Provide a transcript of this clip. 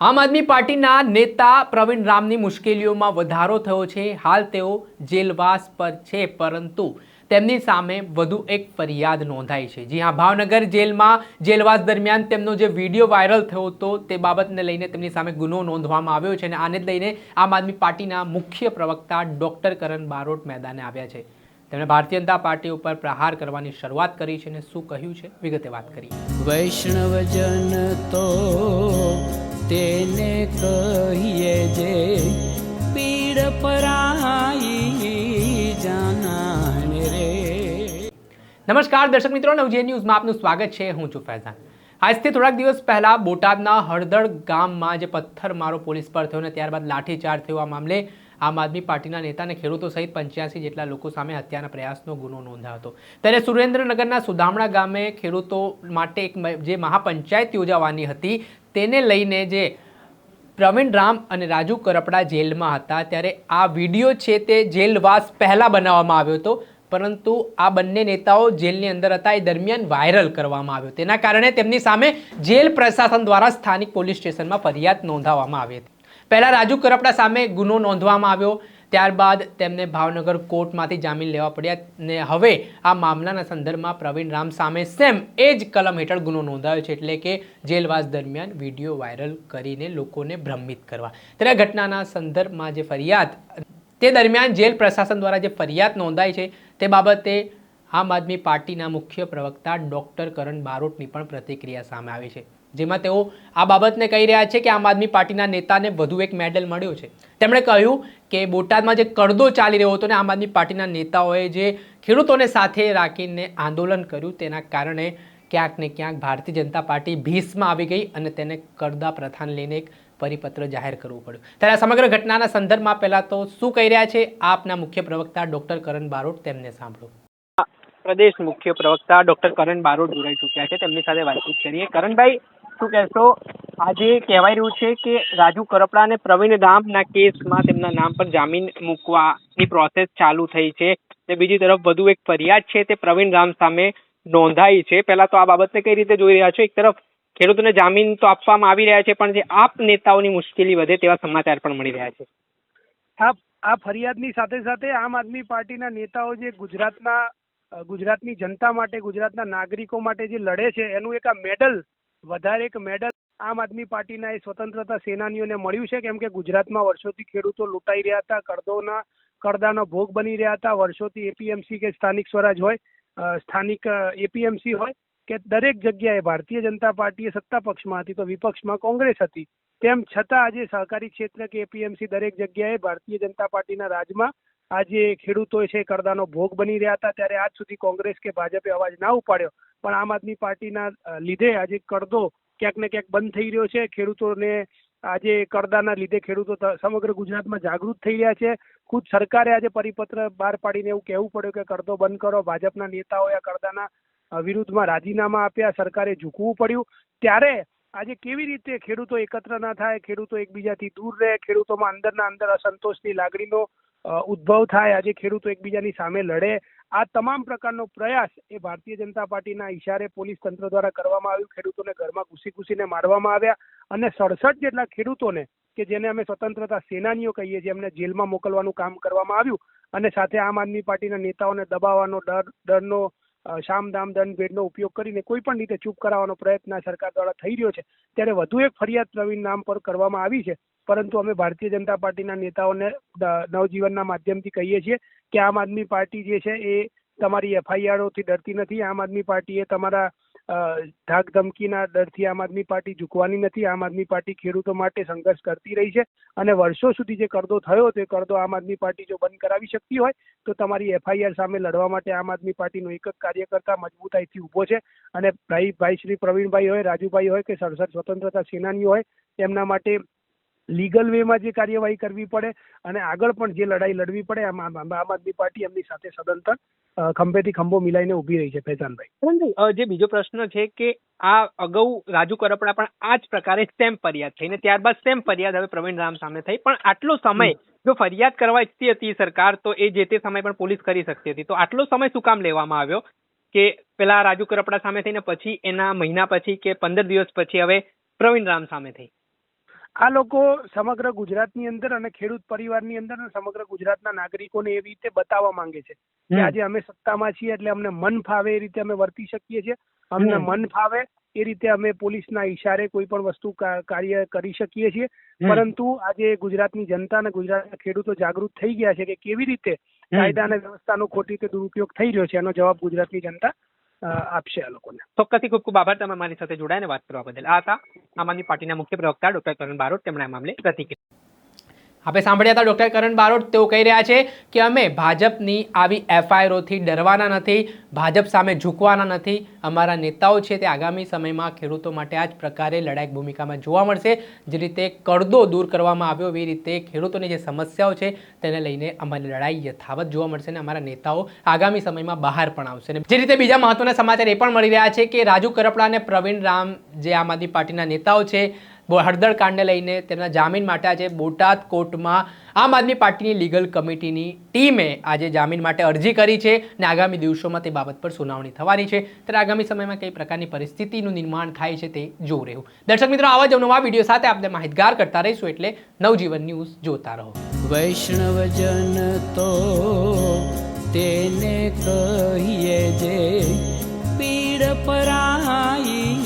આમ આદમી પાર્ટીના નેતા પ્રવીણ રામની મુશ્કેલીઓમાં વધારો થયો છે. હાલ તેઓ જેલવાસ પર છે, પરંતુ તેમની સામે વધુ એક ફરિયાદ નોંધાઈ છે. જી હા, ભાવનગર જેલમાં જેલવાસ દરમિયાન તેમનો જે વીડિયો વાયરલ થયો હતો તે બાબતને લઈને તેમની સામે ગુનો નોંધવામાં આવ્યો છે અને આને લઈને આમ આદમી પાર્ટીના મુખ્ય પ્રવક્તા ડૉક્ટર કરણ બારોટ મેદાને આવ્યા છે. તેમણે ભારતીય જનતા પાર્ટી ઉપર પ્રહાર કરવાની શરૂઆત કરી છે અને શું કહ્યું છે, વિગતે વાત કરી વૈષ્ણવજન તો તેને કહીએ જે પીડ પરાઈ જાનાને રે. નમસ્કાર, દર્શક મિત્રો નવજે ન્યૂઝમાં આપનું સ્વાગત છે. હું છું ફૈઝાન. આજથી થોડાક દિવસ પહેલા બોટાદના હળદળ ગામમાં જે પથ્થરમારો પોલીસ પર થયો અને ત્યારબાદ લાઠીચાર્જ થયો આ મામલે, આમ આદમી પાર્ટીના નેતા અને ખેડૂતો સહિત પંચ્યાસી જેટલા લોકો સામે હત્યાના પ્રયાસનો ગુનો નોંધાયો હતો. ત્યારે સુરેન્દ્રનગરના સુદામણા ગામે ખેડૂતો માટે એક જે મહાપંચાયત યોજાવાની હતી તેને લઈને જે પ્રવીણ રામ અને રાજુ કરપડા જેલમાં હતા, ત્યારે આ વીડિયો છે તે જેલવાસ પહેલાં બનાવવામાં આવ્યો હતો, પરંતુ આ બંને નેતાઓ જેલની અંદર હતા, એ દરમિયાન વાયરલ કરવામાં આવ્યો. તેના કારણે તેમની સામે જેલ પ્રશાસન દ્વારા સ્થાનિક પોલીસ સ્ટેશનમાં ફરિયાદ નોંધાવવામાં આવી હતી. પહેલાં રાજુ કરપડા સામે ગુનો નોંધવામાં આવ્યો ત્યારબાદ તેમને ભાવનગર કોર્ટમાંથી જામીન લેવા પડ્યા ને હવે આ મામલાના સંદર્ભમાં પ્રવીણ રામ સામે સેમ એ જ કલમ હેઠળ ગુનો નોંધાયો છે એટલે કે જેલવાસ દરમિયાન વીડિયો વાયરલ કરીને લોકોને ભ્રમિત કરવા. ત્યારે ઘટનાના સંદર્ભમાં જે ફરિયાદ, તે દરમિયાન જેલ પ્રશાસન દ્વારા જે ફરિયાદ નોંધાઈ છે, તે બાબતે આમ આદમી પાર્ટીના મુખ્ય પ્રવક્તા ડૉક્ટર કરણ બારોટની પણ પ્રતિક્રિયા સામે આવી છે. જેમાં તેઓ આ બાબતને કહી રહ્યા છે કે આમ આદમી પાર્ટીના નેતાને વધુ એક મેડલ મળ્યો છે. તેમણે કહ્યું કે બોટાદમાં જે કરદો ચાલી રહ્યો હતો ને આમ આદમી પાર્ટીના નેતાઓએ જે ખેડૂતોને સાથે રાખીને આંદોલન કર્યું, તેના કારણે ક્યાંક ને ક્યાંક ભારતીય જનતા પાર્ટી ભીસમાં આવી ગઈ અને તેને કરદા પ્રથાને લઈને એક પરિપત્ર જાહેર કરવું પડ્યું. ત્યારે સમગ્ર ઘટનાના સંદર્ભમાં પહેલા તો શું કહી રહ્યા છે આપના મુખ્ય પ્રવક્તા ડોક્ટર કરણ બારોટ તેમને સાંભળો. પ્રદેશ મુખ્ય પ્રવક્તા ડોક્ટર કરણ બારોટ જોડાઈ ચૂક્યા છે. તેમની સાથે વાતચીત કરીએ. કરણભાઈ, શું કહેશો? આજે કહેવાય રહ્યું છે કે રાજુ કરપડા અને પ્રવીણ રામના કેસમાં તેમના નામ પર જામીન મૂકવાની પ્રોસેસ ચાલુ થઈ છે. તે બીજી તરફ વધુ એક ફરિયાદ છે તે પ્રવીણ રામ સામે નોંધાઈ છે. પહેલા તો આ બાબતને કઈ રીતે જોઈ રહ્યા છો? એક તરફ ખેડૂતોને જામીન તો આપવામાં આવી રહ્યા છે, પણ જે આપ નેતાઓની મુશ્કેલી વધે તેવા સમાચાર પણ મળી રહ્યા છે. આ આ ફરિયાદની સાથે સાથે આમ આદમી પાર્ટીના નેતાઓ જે ગુજરાતના ગુજરાતની જનતા માટે, ગુજરાતના નાગરિકો માટે જે લડે છે, એનું એક આ મેડલ વધારે એક મેડલ આમ આદમી પાર્ટીના એ સ્વતંત્રતા સેનાનીઓને મળ્યું છે? કેમ કે ગુજરાતમાં વર્ષોથી ખેડૂતો લૂંટાઈ રહ્યા હતા, કરદોના, કરદાનો ભોગ બની રહ્યા હતા, વર્ષોથી એપીએમસી કે સ્થાનિક સ્વરાજ હોય સ્થાનિક એપીએમસી હોય કે દરેક જગ્યાએ ભારતીય જનતા પાર્ટીએ સત્તા પક્ષમાં હતી તો વિપક્ષમાં કોંગ્રેસ હતી. તેમ છતાં આજે સહકારી ક્ષેત્ર કે એપીએમસી દરેક જગ્યાએ ભારતીય જનતા પાર્ટીના રાજમાં આજે ખેડૂતો છે, કરદાનો ભોગ બની રહ્યા હતા. ત્યારે આજ સુધી કોંગ્રેસ કે ભાજપે અવાજ ના ઉપાડ્યો. પણ આમ આદમી પાર્ટીના લીધે આજે કરદો ક્યાંક ને ક્યાંક બંધ થઈ રહ્યો છે. ખેડૂતોને આજે કરદાના લીધે ખેડૂતો સમગ્ર ગુજરાતમાં જાગૃત થઈ રહ્યા છે. ખુદ સરકારે આજે પરિપત્ર બહાર પાડીને એવું કહેવું પડ્યું કે કરદો બંધ કરો. ભાજપના નેતાઓએ આ કરદાના વિરુદ્ધમાં રાજીનામા આપ્યા. સરકારે ઝૂકવું પડ્યું. ત્યારે આજે કેવી રીતે ખેડૂતો એકત્ર ના થાય, ખેડૂતો એકબીજાથી દૂર રહે, ખેડૂતોમાં અંદરના અંદર અસંતોષની લાગણીનો ઉદ્ભવ થાય. આજે ખેડૂતો એકબીજાની સામે લડે. આ તમામ પ્રકારનો પ્રયાસ એ ભારતીય જનતા પાર્ટીના ઈશારે પોલીસ તંત્ર દ્વારા કરવામાં આવ્યું. ખેડૂતોને ઘરમાં ઘૂસી ઘૂસીને મારવામાં આવ્યા અને સડસઠ જેટલા ખેડૂતોને, કે જેને અમે સ્વતંત્રતા સેનાનીઓ કહીએ છીએ, એમને જેલમાં મોકલવાનું કામ કરવામાં આવ્યું અને સાથે આમ આદમી પાર્ટીના નેતાઓને દબાવવાનો ડર, ડરનો શામધામ દંડ ભેદનો ઉપયોગ કરીને કોઈ પણ રીતે ચૂપ કરાવવાનો પ્રયત્ન સરકાર દ્વારા થઈ રહ્યો છે. ત્યારે વધુ એક ફરિયાદ પ્રવીણ નામ પર કરવામાં આવી છે. પરંતુ અમે ભારતીય જનતા પાર્ટીના નેતાઓને નવજીવનના માધ્યમથી કહીએ છીએ કે આમ આદમી પાર્ટી જે છે એ તમારી એફઆઈઆરઓથી ડરતી નથી, આમ આદમી પાર્ટીએ તમારા ધાક ધમકીના ડરથી આમ આદમી પાર્ટી ઝૂકવાની નથી, આમ આદમી પાર્ટી ખેડૂતો માટે સંઘર્ષ કરતી રહી છે અને વર્ષો સુધી જે કરદો થયો તે કરદો આમ આદમી પાર્ટી જો બંધ કરાવી શકતી હોય તો તમારી એફઆઈઆર સામે લડવા માટે આમ આદમી પાર્ટીનો એક જ કાર્યકર્તા મજબૂતાઈથી ઊભો છે અને ભાઈ ભાઈ શ્રી પ્રવીણભાઈ હોય, રાજુભાઈ હોય કે સડસઠ સ્વતંત્રતા સેનાની હોય, એમના માટે લીગલ વેમાં જે કાર્યવાહી કરવી પડે અને આગળ પણ જે લડાઈ લડવી પડે આમ આમ આદમી પાર્ટી એમની સાથે સદંતર ખંભેથી ખંભો મિલાઈને ઊભી રહી છે ફેજાનભાઈ જે બીજો પ્રશ્ન છે કે આ અગાઉ રાજુ કરપડા પણ આ જ પ્રકારે સેમ ફરિયાદ થઈ ને ત્યારબાદ સેમ ફરિયાદ હવે પ્રવીણ રામ સામે થઈ. પણ આટલો સમય જો ફરિયાદ કરવા ઈચ્છતી હતી સરકાર તો એ જે તે સમય પણ પોલીસ કરી શકતી હતી. તો આટલો સમય શું કામ લેવામાં આવ્યો? કે પેલા રાજુ કરપડા સામે થઈને પછી એના મહિના પછી કે પંદર દિવસ પછી હવે પ્રવીણ રામ સામે થઈ. આ લોકો સમગ્ર ગુજરાતની અંદર અને ખેડૂત પરિવારની અંદર અને સમગ્ર ગુજરાતના નાગરિકોને એવી રીતે બતાવવા માંગે છે કે આજે અમે સત્તામાં છીએ એટલે અમને મન ફાવે એ રીતે અમે વર્તી શકીએ છીએ. અમને મન ફાવે એ રીતે અમે પોલીસના ઈશારે કોઈ પણ વસ્તુ કાર્ય કરી શકીએ છીએ. પરંતુ આજે ગુજરાતની જનતા અને ગુજરાતના ખેડૂતો જાગૃત થઈ ગયા છે કે કેવી રીતે કાયદા અને વ્યવસ્થાનો ખોટી રીતે દુરુપયોગ થઈ રહ્યો છે એનો જવાબ ગુજરાતની જનતા આપશે આ લોકોને. ચોક્કસથી ખૂબ ખૂબ આભાર. તમે મારી સાથે જોડાઈને વાત કરવા બદલ. આ હતા આમ આદમી પાર્ટીના મુખ્ય પ્રવક્તા ડોક્ટર કરણ બારોટ. તેમણે આ મામલે પ્રતિક્રિયા આપણે સાંભળ્યા હતા ડૉક્ટર કરણ બારોટ તેઓ કહી રહ્યા છે કે અમે ભાજપની આવી એફઆઈઆરોથી ડરવાના નથી, ભાજપ સામે ઝૂકવાના નથી. અમારા નેતાઓ છે તે આગામી સમયમાં ખેડૂતો માટે આ જ પ્રકારે લડાયક ભૂમિકામાં જોવા મળશે. જે રીતે કરદો દૂર કરવામાં આવ્યો એવી રીતે ખેડૂતોની જે સમસ્યાઓ છે તેને લઈને અમારી લડાઈ યથાવત જોવા મળશે અને અમારા નેતાઓ આગામી સમયમાં બહાર પણ આવશે. જે રીતે બીજા મહત્વના સમાચાર એ પણ મળી રહ્યા છે કે રાજુ કરપડા અને પ્રવીણ રામ જે આમ આદમી પાર્ટીના નેતાઓ છે હળદર કાંડને લઈને તેમના જામીન માટે આજે બોટાદ કોર્ટમાં આમ આદમી પાર્ટીની લીગલ કમિટીની ટીમે આજે જામીન માટે અરજી કરી છે અને આગામી દિવસોમાં તે બાબત પર સુનાવણી થવાની છે. ત્યારે આગામી સમયમાં કઈ પ્રકારની પરિસ્થિતિનું નિર્માણ થાય છે તે જોવું રહ્યું. દર્શક મિત્રો, આવા જ નવા વીડિયો સાથે આપણે માહિતગાર કરતા રહીશું એટલે નવજીવન ન્યૂઝ જોતા રહો. વૈષ્ણવજન તો તેને કહીએ જે પીડ પરાઈ